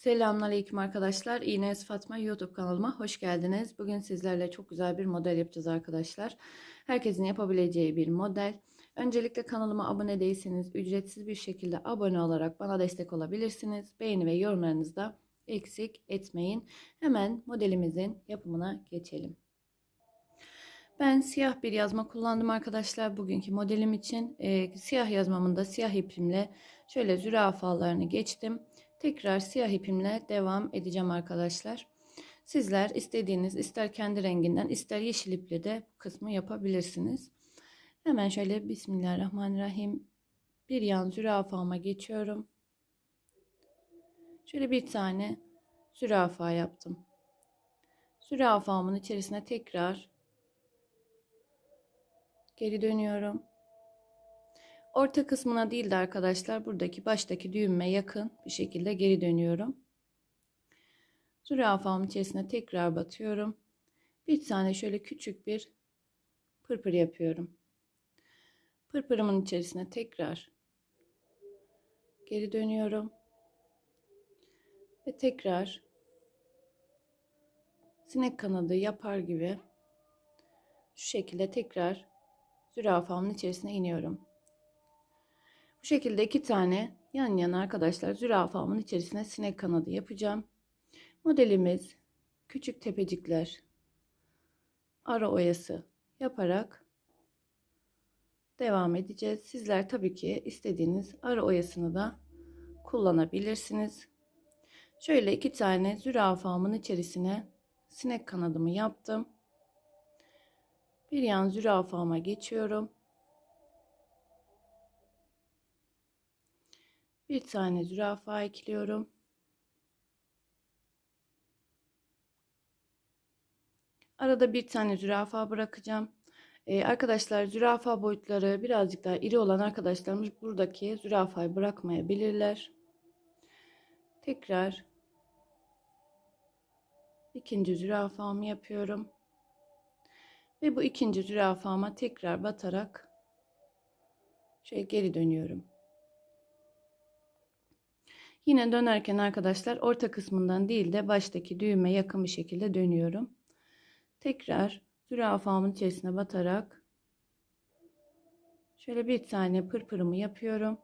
Selamünaleyküm arkadaşlar. İğnez Fatma YouTube kanalıma hoş geldiniz. Bugün sizlerle çok güzel bir model yapacağız arkadaşlar. Herkesin yapabileceği bir model. Öncelikle kanalıma abone değilseniz ücretsiz bir şekilde abone olarak bana destek olabilirsiniz. Beğeni ve yorumlarınızı da eksik etmeyin. Hemen modelimizin yapımına geçelim. Ben siyah bir yazma kullandım arkadaşlar bugünkü modelim için. Ee, siyah yazmamın da siyah ipimle şöyle zürafalarını geçtim. Tekrar siyah ipimle devam edeceğim arkadaşlar. Sizler istediğiniz ister kendi renginden ister yeşil iple de kısmı yapabilirsiniz. Hemen şöyle Bismillahirrahmanirrahim bir yan zürafama geçiyorum. Şöyle bir tane zürafa yaptım. Zürafamın içerisine tekrar geri dönüyorum. Orta kısmına değil de arkadaşlar buradaki baştaki düğüme yakın bir şekilde geri dönüyorum. Zürafamın içerisine tekrar batıyorum. Bir tane şöyle küçük bir pırpır yapıyorum. Pırpırımın içerisine tekrar geri dönüyorum. Ve tekrar sinek kanadı yapar gibi şu şekilde tekrar zürafamın içerisine iniyorum. Bu şekilde iki tane yan yana arkadaşlar zürafamın içerisine sinek kanadı yapacağım. Modelimiz küçük tepecikler ara oyası yaparak devam edeceğiz. Sizler tabii ki istediğiniz ara oyasını da kullanabilirsiniz. Şöyle iki tane zürafamın içerisine sinek kanadımı yaptım. Bir yan zürafama geçiyorum. Bir tane zürafa ekliyorum. Arada bir tane zürafa bırakacağım. Ee, arkadaşlar zürafa boyutları birazcık daha iri olan arkadaşlarımız buradaki zürafayı bırakmayabilirler. Tekrar ikinci zürafamı yapıyorum. Ve bu ikinci zürafama tekrar batarak şöyle geri dönüyorum. Yine dönerken arkadaşlar orta kısmından değil de baştaki düğüme yakın bir şekilde dönüyorum. Tekrar zürafamın içerisine batarak şöyle bir tane pırpırımı yapıyorum.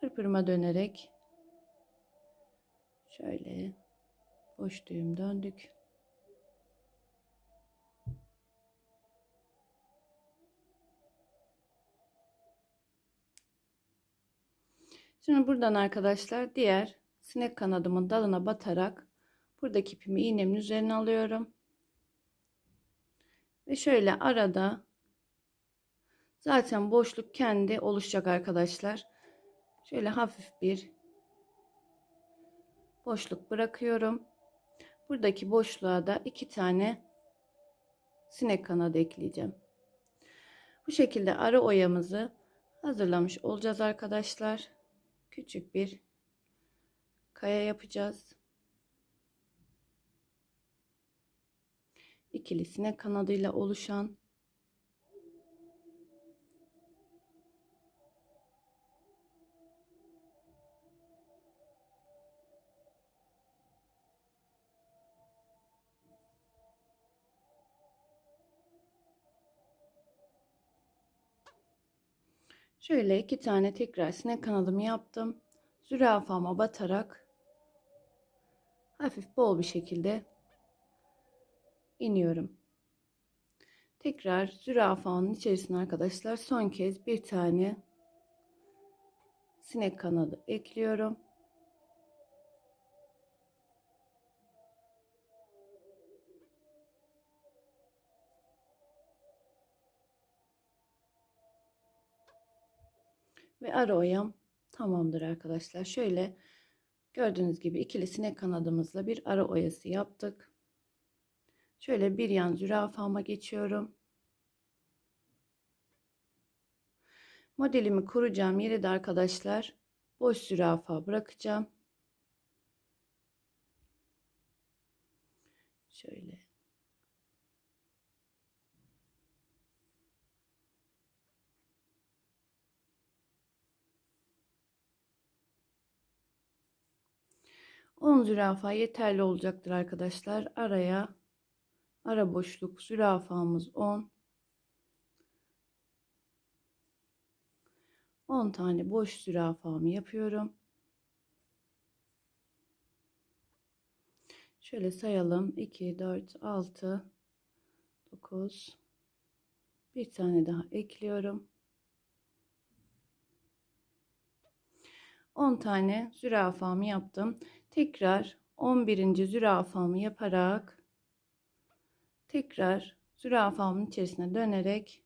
Pırpırıma dönerek şöyle boş düğüm döndük. Şimdi buradan arkadaşlar diğer sinek kanadımın dalına batarak buradaki ipimi iğnemin üzerine alıyorum. Ve şöyle arada zaten boşluk kendi oluşacak arkadaşlar. Şöyle hafif bir boşluk bırakıyorum. Buradaki boşluğa da iki tane sinek kanadı ekleyeceğim. Bu şekilde ara oyamızı hazırlamış olacağız arkadaşlar küçük bir kaya yapacağız. İkilisine kanadıyla oluşan Şöyle iki tane tekrar sinek kanadımı yaptım. Zürafama batarak hafif bol bir şekilde iniyorum. Tekrar zürafanın içerisine arkadaşlar son kez bir tane sinek kanadı ekliyorum. Ve ara oyam tamamdır arkadaşlar. Şöyle gördüğünüz gibi ikili sinek kanadımızla bir ara oyası yaptık. Şöyle bir yan zürafama geçiyorum. Modelimi kuracağım yere de arkadaşlar boş zürafa bırakacağım. Şöyle 10 zürafa yeterli olacaktır arkadaşlar. Araya ara boşluk zürafamız 10. 10 tane boş zürafamı yapıyorum. Şöyle sayalım. 2, 4, 6, 9. Bir tane daha ekliyorum. 10 tane zürafamı yaptım. Tekrar 11. zürafamı yaparak tekrar zürafamın içerisine dönerek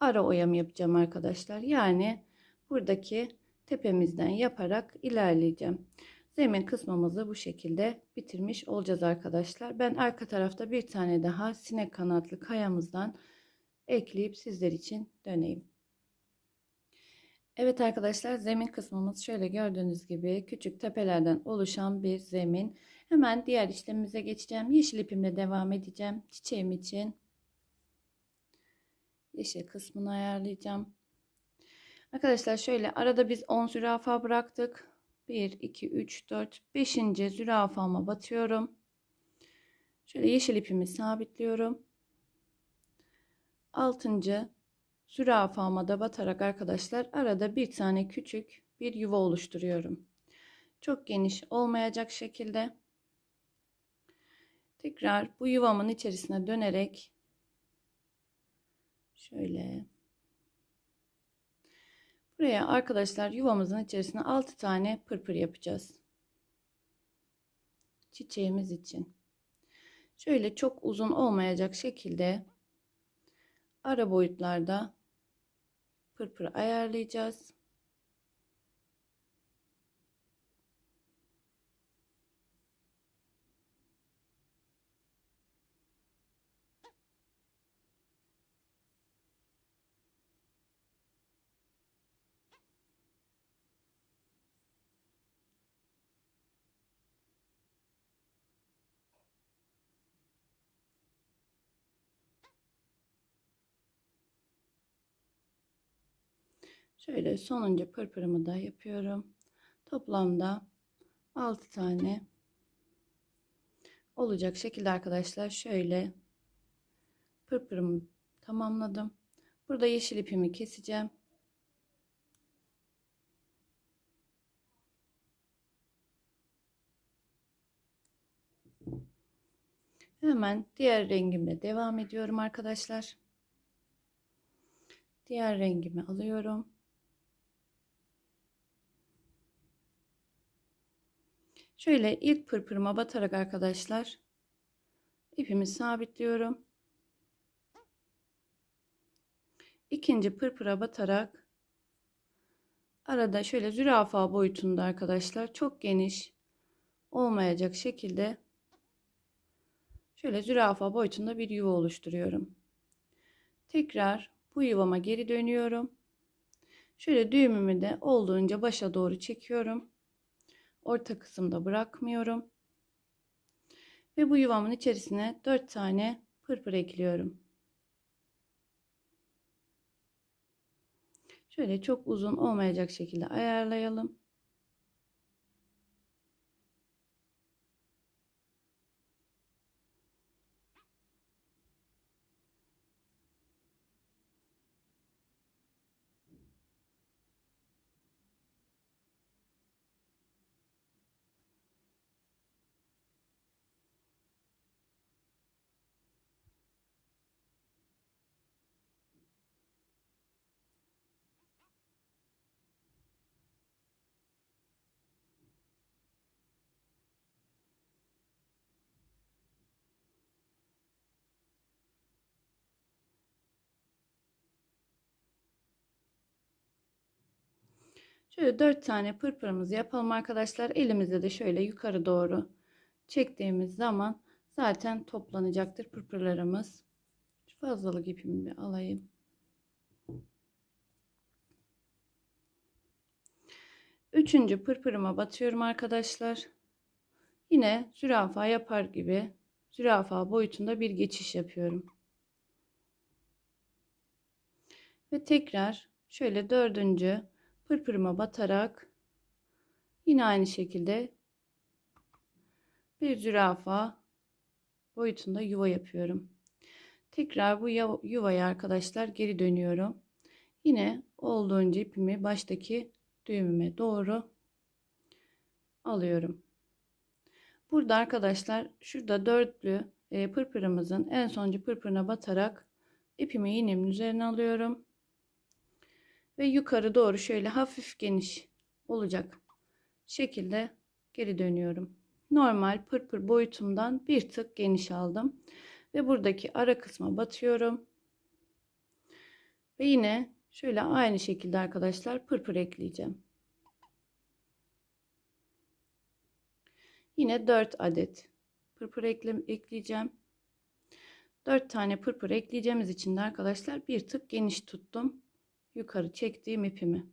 ara oyamı yapacağım arkadaşlar. Yani buradaki tepemizden yaparak ilerleyeceğim. Zemin kısmımızı bu şekilde bitirmiş olacağız arkadaşlar. Ben arka tarafta bir tane daha sinek kanatlı kayamızdan ekleyip sizler için döneyim. Evet arkadaşlar zemin kısmımız şöyle gördüğünüz gibi küçük tepelerden oluşan bir zemin. Hemen diğer işlemimize geçeceğim. Yeşil ipimle devam edeceğim. Çiçeğim için yeşil kısmını ayarlayacağım. Arkadaşlar şöyle arada biz 10 zürafa bıraktık. 1, 2, 3, 4, 5. zürafama batıyorum. Şöyle yeşil ipimi sabitliyorum. 6. zürafama da batarak arkadaşlar arada bir tane küçük bir yuva oluşturuyorum. Çok geniş olmayacak şekilde. Tekrar bu yuvamın içerisine dönerek şöyle buraya arkadaşlar yuvamızın içerisine 6 tane pırpır yapacağız. Çiçeğimiz için. Şöyle çok uzun olmayacak şekilde ara boyutlarda pırpır ayarlayacağız. Şöyle sonuncu pırpırımı da yapıyorum. Toplamda 6 tane olacak şekilde arkadaşlar şöyle pırpırımı tamamladım. Burada yeşil ipimi keseceğim. Hemen diğer rengimle devam ediyorum arkadaşlar. Diğer rengimi alıyorum. Şöyle ilk pırpırıma batarak arkadaşlar ipimi sabitliyorum. İkinci pırpıra batarak arada şöyle zürafa boyutunda arkadaşlar çok geniş olmayacak şekilde şöyle zürafa boyutunda bir yuva oluşturuyorum. Tekrar bu yuvama geri dönüyorum. Şöyle düğümümü de olduğunca başa doğru çekiyorum orta kısımda bırakmıyorum. Ve bu yuvamın içerisine 4 tane pırpır ekliyorum. Şöyle çok uzun olmayacak şekilde ayarlayalım. Şöyle 4 tane pırpırımızı yapalım arkadaşlar. Elimizde de şöyle yukarı doğru çektiğimiz zaman zaten toplanacaktır pırpırlarımız. Şu fazlalık ipimi bir alayım. Üçüncü pırpırıma batıyorum arkadaşlar. Yine zürafa yapar gibi zürafa boyutunda bir geçiş yapıyorum. Ve tekrar şöyle dördüncü pırpırıma batarak yine aynı şekilde bir zürafa boyutunda yuva yapıyorum. Tekrar bu yuvaya arkadaşlar geri dönüyorum. Yine olduğunca ipimi baştaki düğümüme doğru alıyorum. Burada arkadaşlar şurada dörtlü e, pırpırımızın en sonuncu pırpırına batarak ipimi iğnemin üzerine alıyorum. Ve yukarı doğru şöyle hafif geniş olacak şekilde geri dönüyorum. Normal pırpır boyutumdan bir tık geniş aldım. Ve buradaki ara kısma batıyorum. Ve yine şöyle aynı şekilde arkadaşlar pırpır ekleyeceğim. Yine 4 adet pırpır ekle, ekleyeceğim. 4 tane pırpır ekleyeceğimiz için de arkadaşlar bir tık geniş tuttum. Yukarı çektiğim ipimi.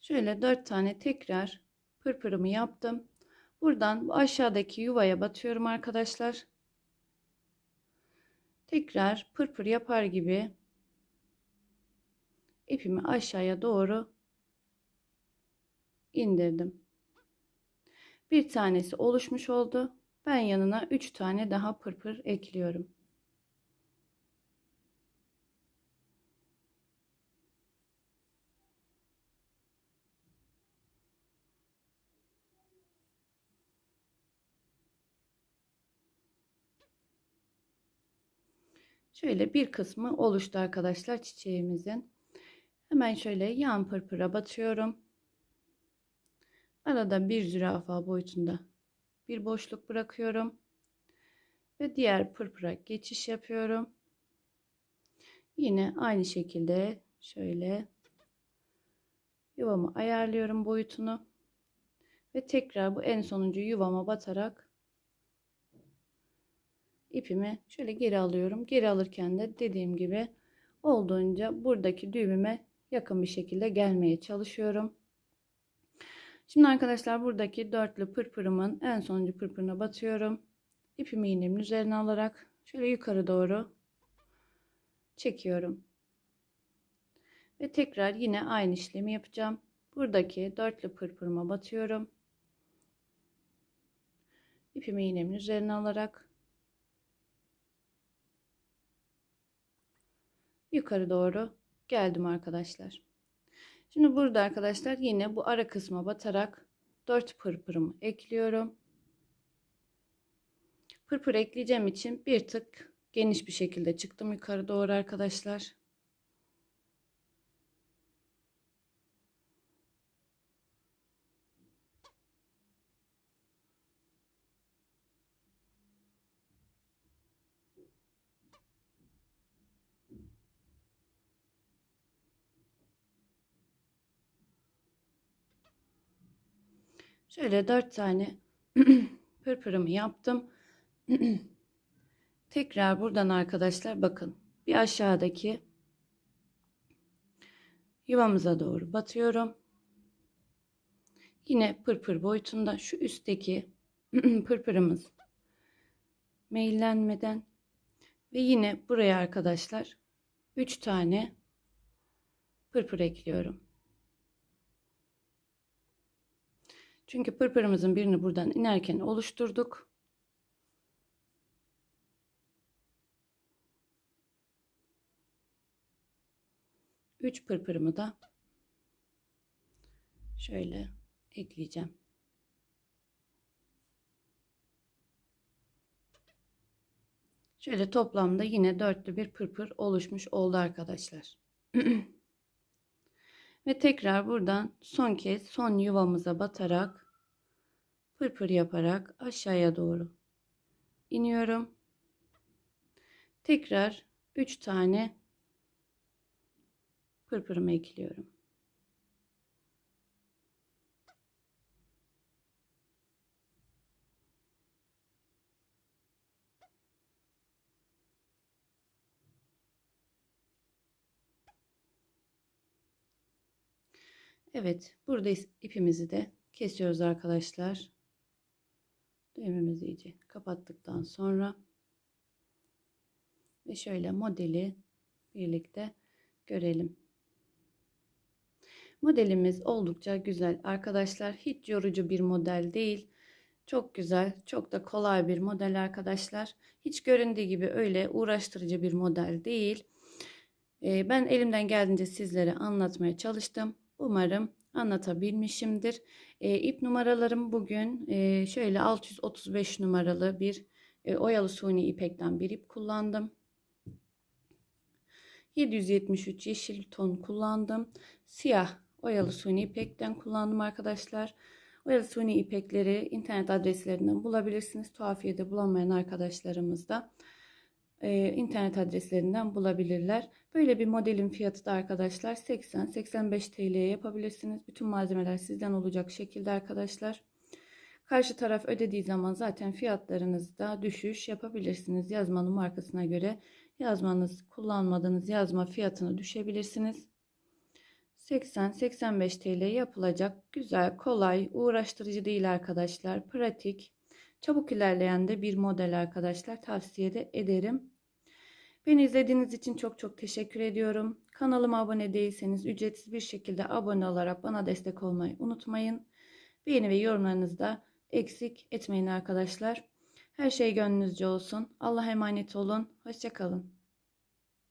Şöyle 4 tane tekrar pırpırımı yaptım. Buradan bu aşağıdaki yuvaya batıyorum arkadaşlar. Tekrar pırpır yapar gibi ipimi aşağıya doğru indirdim. Bir tanesi oluşmuş oldu. Ben yanına 3 tane daha pırpır ekliyorum. Şöyle bir kısmı oluştu arkadaşlar çiçeğimizin. Hemen şöyle yan pırpıra batıyorum. Arada bir zürafa boyutunda bir boşluk bırakıyorum. Ve diğer pırpıra geçiş yapıyorum. Yine aynı şekilde şöyle yuvamı ayarlıyorum boyutunu. Ve tekrar bu en sonuncu yuvama batarak ipimi şöyle geri alıyorum. Geri alırken de dediğim gibi olduğunca buradaki düğümüme yakın bir şekilde gelmeye çalışıyorum. Şimdi arkadaşlar buradaki dörtlü pırpırımın en sonuncu pırpırına batıyorum. İpimi iğnemin üzerine alarak şöyle yukarı doğru çekiyorum. Ve tekrar yine aynı işlemi yapacağım. Buradaki dörtlü pırpırıma batıyorum. İpimi iğnemin üzerine alarak yukarı doğru geldim arkadaşlar. Şimdi burada arkadaşlar yine bu ara kısma batarak 4 pırpırımı ekliyorum. Pırpır ekleyeceğim için bir tık geniş bir şekilde çıktım yukarı doğru arkadaşlar. Şöyle dört tane pırpırımı yaptım. Tekrar buradan arkadaşlar bakın bir aşağıdaki yuvamıza doğru batıyorum. Yine pırpır boyutunda şu üstteki pırpırımız meyillenmeden ve yine buraya arkadaşlar 3 tane pırpır ekliyorum. Çünkü pırpırımızın birini buradan inerken oluşturduk. Üç pırpırımı da şöyle ekleyeceğim. Şöyle toplamda yine dörtlü bir pırpır oluşmuş oldu arkadaşlar. Ve tekrar buradan son kez son yuvamıza batarak pırpır yaparak aşağıya doğru iniyorum. Tekrar 3 tane pırpırımı ekliyorum. Evet burada ipimizi de kesiyoruz arkadaşlar. düğmemizi iyice kapattıktan sonra ve şöyle modeli birlikte görelim. Modelimiz oldukça güzel arkadaşlar. Hiç yorucu bir model değil. Çok güzel, çok da kolay bir model arkadaşlar. Hiç göründüğü gibi öyle uğraştırıcı bir model değil. Ee, ben elimden geldiğince sizlere anlatmaya çalıştım. Umarım anlatabilmişimdir. Ee, ip numaralarım bugün e, şöyle 635 numaralı bir e, oyalı suni ipekten bir ip kullandım. 773 yeşil ton kullandım. Siyah oyalı suni ipekten kullandım arkadaşlar. Oyalı suni ipekleri internet adreslerinden bulabilirsiniz. Tuhafiyede bulamayan arkadaşlarımız da e, internet adreslerinden bulabilirler. Böyle bir modelin fiyatı da arkadaşlar 80-85 TL'ye yapabilirsiniz. Bütün malzemeler sizden olacak şekilde arkadaşlar. Karşı taraf ödediği zaman zaten fiyatlarınızda düşüş yapabilirsiniz. Yazmanın markasına göre yazmanız kullanmadığınız yazma fiyatını düşebilirsiniz. 80-85 TL yapılacak güzel, kolay, uğraştırıcı değil arkadaşlar. Pratik, çabuk ilerleyen de bir model arkadaşlar. Tavsiye de ederim. Beni izlediğiniz için çok çok teşekkür ediyorum. Kanalıma abone değilseniz ücretsiz bir şekilde abone olarak bana destek olmayı unutmayın. Beğeni ve yorumlarınızı da eksik etmeyin arkadaşlar. Her şey gönlünüzce olsun. Allah'a emanet olun. Hoşçakalın.